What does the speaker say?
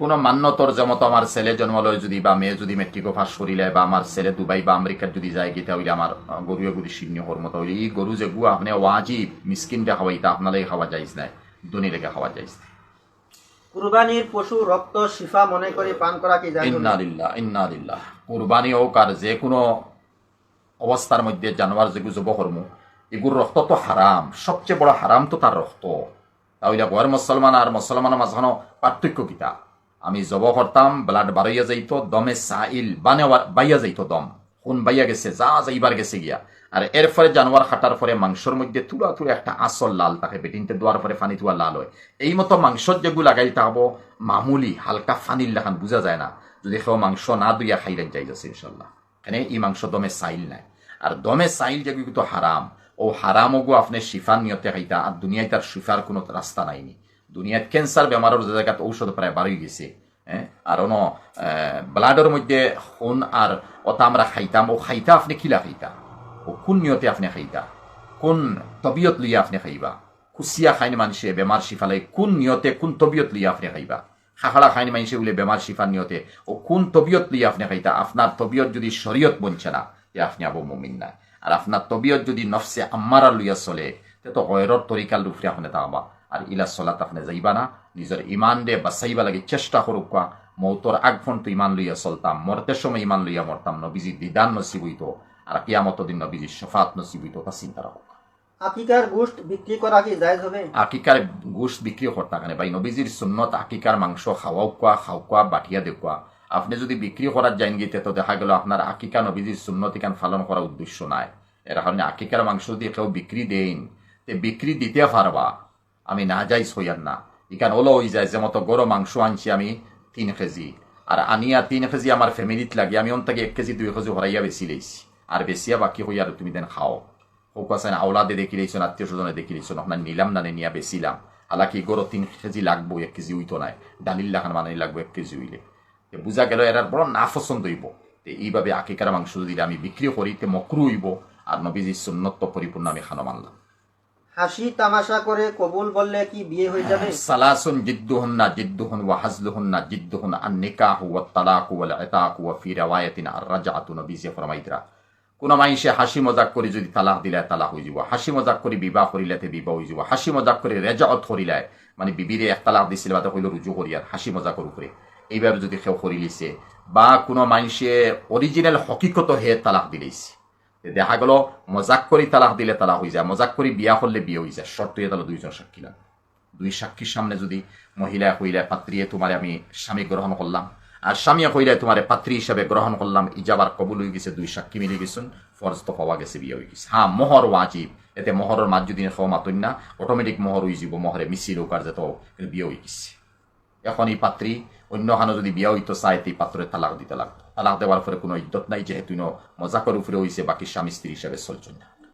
কোন মান্যতর যেমন আমার ছেলে জন্মলয় যদি বা মেয়ে যদি মেট্রিকও পাস করিলে বা আমার ছেলে দুবাই বা আমেরিকার যদি যায় গীতা হইলে আমার গরু এগুলি শীর্ণ হর মতো হইলে। এই গরু যে গু আপনি ওয়াজিব মিসকিনটা খাওয়াইতা আপনাদের খাওয়া যাইজ নাই দনি লেগে খাওয়া নাই। কুরবানির পশু রক্ত শিফা মনে করে পান করা কি যায় ইন্নালিল্লাহ ইন্নালিল্লাহ কুরবানি হোক আর যে কোনো অবস্থার মধ্যে জানোয়ার যেগুলো জব কর্ম এগুর রক্ত তো হারাম সবচেয়ে বড় হারাম তো তার রক্ত। তাহলে গয়ের মুসলমান আর মুসলমানের মাঝখানো পার্থক্য কিতা? আমি জব করতাম ব্লাড বাড়াইয়া যাইতো, দমে সাইল বানে বাইয়া যাইতো দম। খুন বাইয়া গেছে, যা যাইবার গেছে গিয়া। আর এর ফলে জানোয়ার খাটার পরে মাংসর মধ্যে তুলা তুলা একটা আসল লাল থাকে, বেটিনতে দোয়ার পরে ফানি তুয়া লাল হয়। এই মতো মাংসর যেগুলো লাগাই তাহবো মামুলি, হালকা ফানির লেখান বোঝা যায় না। যদি কেউ মাংস না দুইয়া খাইলেন যাই যাচ্ছে ইনশাল্লাহ। এখানে এই মাংস দমে সাইল নাই। আর দমে সাইল যেগুলো তো হারাম ও হারামগো আপনি শিফার নিয়তে খাইতা আর দুনিয়ায় তার শিফার কোনো রাস্তা নাইনি। দুনিয়াত ক্যান্সার বেমারের জায়গাত ঔষধ প্রায় বাড়ি গেছে হ্যাঁ আর অন ব্লাডের মধ্যে খুন আর ওটা আমরা খাইতাম ও খাইতা আপনি খিলা খাইতা? ও কোন নিয়তে আপনি খাইতা? কোন তবিয়ত লইয়া আপনি খাইবা? খুচিয়া খাইন মানুষে বেমার শিফালাই কোন নিয়তে, কোন তবিয়ত লইয়া আপনি খাইবা? খাখাড়া খাইন মানুষে বলে বেমার শিফার নিয়তে, ও কোন তবিয়ত লইয়া আপনি খাইতা? আপনার তবিয়ত যদি শরীয়ত বনছে না তে আপনি আবু মুমিন না আর আপনার তবিয়ত যদি নফসে আম্মারা লইয়া চলে তে তো গয়রর তরিকার লুফরে আপনি তাবা আর ইলা চলাত আপনি যাইবা না নিজের ইমান দে বাঁচাইবা লাগে চেষ্টা করুক কোয়া মৌতর আগফোন তো ইমান লইয়া চলতাম মরতের সময় ইমান লইয়া মরতাম নবীজি দিদান নসিব হইতো আর কিয়ামত দিন নবীজির শফাত নসিব হইতো তা চিন্তা রাখো। আকিকার গোশত বিক্রি করা কি জায়েজ হবে? আকিকার গোষ্ঠ বিক্রি করতা কানে? ভাই নবীজির সুন্নত আকিকার মাংস খাওয়াও কোয়া খাও কোয়া বাটিয়া দেখুয়া আপনি যদি বিক্রি করার যাইন গিয়ে তো দেখা গেল আপনার আকিকা নবীজির সুন্নত ইকান পালন করার উদ্দেশ্য নাই। এর কারণে আকিকার মাংস যদি কেউ বিক্রি দেন তে বিক্রি দিতে পারবা। আমি না যাই সইয়ার না। ইকান ওলো হয়ে যায়, যে মতো গরো মাংস আনছি আমি তিন কেজি। আর আনিয়া তিন কেজি আমার ফ্যামিলিত লাগে, আমি অন থেকে এক কেজি, দুই কেজি হরাইয়া বেশি লইছি আর বেশিয়া বাকি হইয়া আর তুমি দেন খাও। হোক আছে আওলাদে দেখি রইছো আত্মীয় স্বজনে দেখি রইছো আপনার নিলাম না নিয়া বেছিলাম হালাকি গরো তিন কেজি লাগবো, এক কেজি উইতো নাই। ডালিল লাখান মানে লাগবো, এক কেজি উইলে। বুঝা গেল এরার বড় না পছন্দ হইব। তে এইভাবে আকিকার মাংস যদি আমি বিক্রি করি তে মকরু হইব আর নবীজি সুন্নত পরিপূর্ণ আমি খানো মানলাম। হাসি তামাশা করে কবুল বললে কি বিয়ে হয়ে যাবে? সালাসুন জিদ্দুহুন্না জিদ্দুহুন ওয়া হাজলুহুন্না জিদ্দুহুন আন নিকাহু ওয়া তালাকু ওয়াল ইতাকু ওয়া ফি রাওয়ায়াতিন আর রাজআতু নবীজি ফরমাইতরা কোন মাইসে হাসি মজাক করে যদি তালাক দিলে তালাক হয়ে যাব হাসি মজাক করে বিবাহ করিলে তে বিবাহ হয়ে যাব হাসি মজাক করে রেজাত করিলে মানে বিবিরে এক তালাক দিছিল বা হইল রুজু করি আর হাসি মজাকর উপরে। এইভাবে যদি কেউ করি লিছে, বা কোনো মাইসে অরিজিনাল হকিকত হে তালাক দিলেইছে তে দেখা গেল, মজাক করি তালাক দিলে তালাক হয়ে যায়, মজাক করে বিয়া করলে বিয়ে হয়ে যায় শর্ত তাহলে দুইজন সাক্ষী লাগে দুই সাক্ষীর সামনে যদি মহিলা কইলে পাত্রিয়ে তোমারে আমি স্বামী গ্রহণ করলাম আর স্বামী কইলে তোমারে পাত্রী হিসাবে গ্রহণ করলাম ইজাবার কবুল হয়ে গেছে, দুই সাক্ষী মিলে গেছেন ফরজ তো পাওয়া গেছে, বিয়ে হয়ে গেছে। হ্যাঁ মোহর ওয়াজিব এতে মোহরের মাঝ যদি খাওয়া না অটোমেটিক মোহর হয়ে যাব মোহরে মিছিল হোক আর যেত বিয়ে হয়ে গেছে। এখন এই পাত্রী অন্য হানো যদি বিয়া হইতো চায় এই পাত্রে তালাক দিতে লাগতো। তালাক দেওয়ার ফলে কোনো ইদ্যত নাই, যেহেতু মজাকর উপরে হয়েছে বাকি স্বামী স্ত্রী হিসাবে চলছেন না।